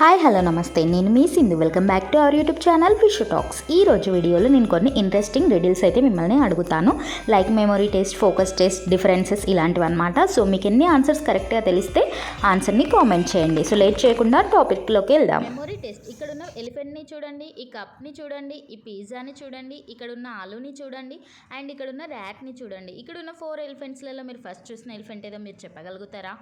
Hi hello నమస్తే. నేను మీ Sindhu. Welcome back to our YouTube channel fish talks. ఈ రోజు వీడియోలో నేను కొన్ని ఇంట్రెస్టింగ్ డీటెయిల్స్ అయితే మిమ్మల్ని అడుగుతాను. Like memory test focus test differences ఇలాంటివి అనమాట సో మీకు ఎన్ని ఆన్సర్స్ కరెక్ట్గా తెలిస్తే ఆన్సర్ని కామెంట్ చేయండి. సో లేట్ చేయకుండా టాపిక్లోకి వెళ్దాం. మెమొరీ టెస్ట్ ఇక్కడ ఉన్న ఎలిఫెంట్ని చూడండి ఈ కప్ని చూడండి ఈ పిజ్జాని చూడండి ఇక్కడ ఉన్న ఆలూని చూడండి అండ్ ఇక్కడ ఉన్న ర్యాట్ని చూడండి. ఇక్కడ ఉన్న ఫోర్ ఎలిఫెంట్స్లలో మీరు ఫస్ట్ చూసిన ఎలిఫెంట్ ఏదో మీరు చెప్పగలుగుతారా?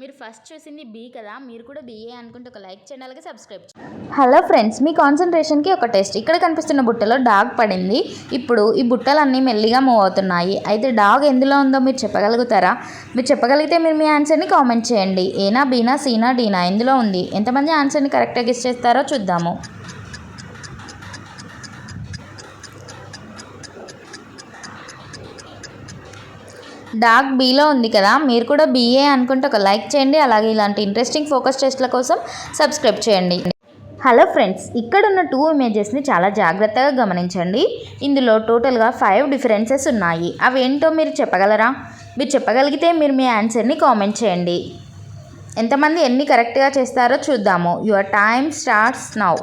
మీరు ఫస్ట్ చూసింది బీ కదా మీరు కూడా బిఏ అనుకుంటే ఒక లైక్ చేయండి అలాగే సబ్స్క్రైబ్ చేయండి హలో ఫ్రెండ్స్ మీ కాన్సన్ట్రేషన్కి ఒక టెస్ట్ ఇక్కడ కనిపిస్తున్న బుట్టలో డాగ్ పడింది. ఇప్పుడు ఈ బుట్టలన్నీ మెల్లిగా మూవ్ అవుతున్నాయి. అయితే డాగ్ ఎందులో ఉందో మీరు చెప్పగలుగుతారా? మీరు చెప్పగలిగితే మీరు మీ ఆన్సర్ని కామెంట్ చేయండి. ఏనా బీనా సీనా డీనా ఎందులో ఉంది? ఎంతమంది ఆన్సర్ని కరెక్ట్గా గెస్ చేస్తారో చూద్దాము. డాక్ బీలో ఉంది కదా మీరు కూడా బీఏ అనుకుంటే ఒక లైక్ చేయండి అలాగే ఇలాంటి ఇంట్రెస్టింగ్ ఫోకస్ టెస్ట్ల కోసం సబ్స్క్రైబ్ చేయండి. హలో ఫ్రెండ్స్ ఇక్కడ ఉన్న టూ ఇమేజెస్ని చాలా జాగ్రత్తగా గమనించండి. ఇందులో టోటల్గా ఫైవ్ డిఫరెన్సెస్ ఉన్నాయి. అవి ఏంటో మీరు చెప్పగలరా? మీరు చెప్పగలిగితే మీరు మీ ఆన్సర్ని కామెంట్ చేయండి. ఎంతమంది ఎన్ని కరెక్ట్గా చేస్తారో చూద్దాము. యువర్ టైమ్ స్టార్ట్స్ నౌ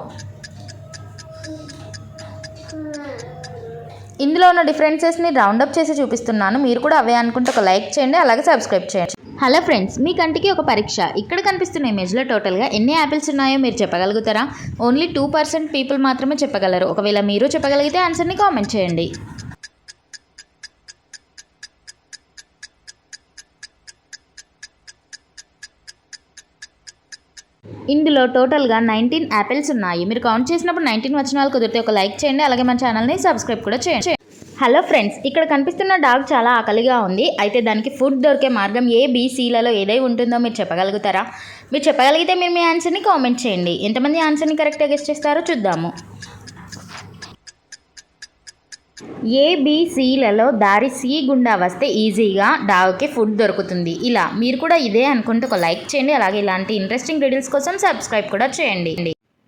ఇందులో ఉన్న డిఫరెన్సెస్ని రౌండప్ చేసి చూపిస్తున్నాను. మీరు కూడా అవే అనుకుంటే ఒక లైక్ చేయండి అలాగే సబ్స్క్రైబ్ చేయండి. హలో ఫ్రెండ్స్ మీ కంటికి ఒక పరీక్ష. ఇక్కడ కనిపిస్తున్న ఇమేజ్లో టోటల్గా ఎన్ని యాపిల్స్ ఉన్నాయో మీరు చెప్పగలుగుతారా? ఓన్లీ టూ పర్సెంట్ పీపుల్ మాత్రమే చెప్పగలరు. ఒకవేళ మీరు చెప్పగలిగితే ఆన్సర్ని కామెంట్ చేయండి. ఇందులో టోటల్గా నైన్టీన్ యాపిల్స్ ఉన్నాయి. మీరు కౌంట్ చేసినప్పుడు నైన్టీన్ వచ్చిన వాళ్ళు కుదిరితే ఒక లైక్ చేయండి. అలాగే మన ఛానల్ని సబ్స్క్రైబ్ కూడా చేయండి. హలో ఫ్రెండ్స్ ఇక్కడ కనిపిస్తున్న డాగ్ చాలా ఆకలిగా ఉంది. అయితే దానికి ఫుడ్ దొరికే మార్గం ఏ బీసీలలో ఏదై ఉంటుందో మీరు చెప్పగలుగుతారా? మీరు చెప్పగలిగితే మీరు మీ ఆన్సర్ని కామెంట్ చేయండి. ఎంతమంది ఆన్సర్ని కరెక్ట్గా గెస్ట్ చేస్తారో చూద్దాము. ఏబిసిలలో దారి సి గుండా వస్తే ఈజీగా డాగ్కి ఫుడ్ దొరుకుతుంది. ఇలా మీరు కూడా ఇదే అనుకుంటే ఒక లైక్ చేయండి. అలాగే ఇలాంటి ఇంట్రెస్టింగ్ రీడిల్స్ కోసం సబ్స్క్రైబ్ కూడా చేయండి.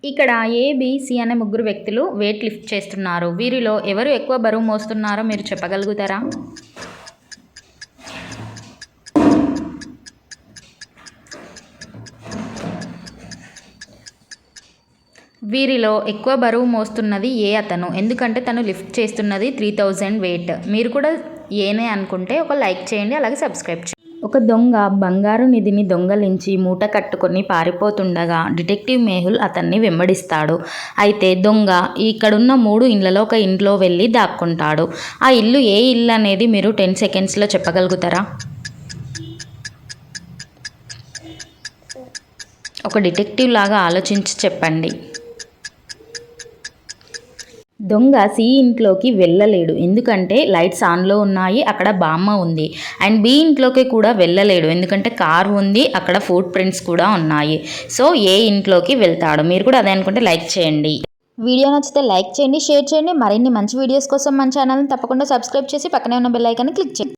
ఇక్కడ ఏబిసి అనే ముగ్గురు వ్యక్తులు వెయిట్ లిఫ్ట్ చేస్తున్నారు. వీరిలో ఎవరు ఎక్కువ బరువు మోస్తున్నారో మీరు చెప్పగలుగుతారా? వీరిలో ఎక్కువ బరువు మోస్తున్నది ఏ అతను? ఎందుకంటే తను లిఫ్ట్ చేస్తున్నది త్రీ థౌజండ్ వెయిట్ మీరు కూడా ఏనే అనుకుంటే ఒక లైక్ చేయండి అలాగే సబ్స్క్రైబ్ చేయండి. ఒక దొంగ బంగారు నిధిని దొంగలించి మూట కట్టుకొని పారిపోతుండగా డిటెక్టివ్ మేహుల్ అతన్ని వెంబడిస్తాడు. అయితే దొంగ ఇక్కడున్న మూడు ఇండ్లలో ఒక ఇంట్లో వెళ్ళి దాక్కుంటాడు. ఆ ఇల్లు ఏ ఇల్లు అనేది మీరు టెన్ సెకండ్స్లో చెప్పగలుగుతారా? ఒక డిటెక్టివ్ లాగా ఆలోచించి చెప్పండి. దొంగ సి ఇంట్లోకి వెళ్ళలేడు. ఎందుకంటే లైట్స్ ఆన్లో ఉన్నాయి అక్కడ బామ్మ ఉంది. అండ్ బి ఇంట్లోకి కూడా వెళ్ళలేడు. ఎందుకంటే కార్ ఉంది అక్కడ ఫుట్ ప్రింట్స్ కూడా ఉన్నాయి. సో ఏ ఇంట్లోకి వెళ్తాడు? మీరు కూడా అదే అనుకుంటే లైక్ చేయండి. వీడియో నచ్చితే లైక్ చేయండి షేర్ చేయండి. మరిన్ని మంచి వీడియోస్ కోసం మన ఛానల్ని తప్పకుండా సబ్స్క్రైబ్ చేసి పక్కనే ఉన్న బెల్ ఐకాన్ని క్లిక్ చేయండి.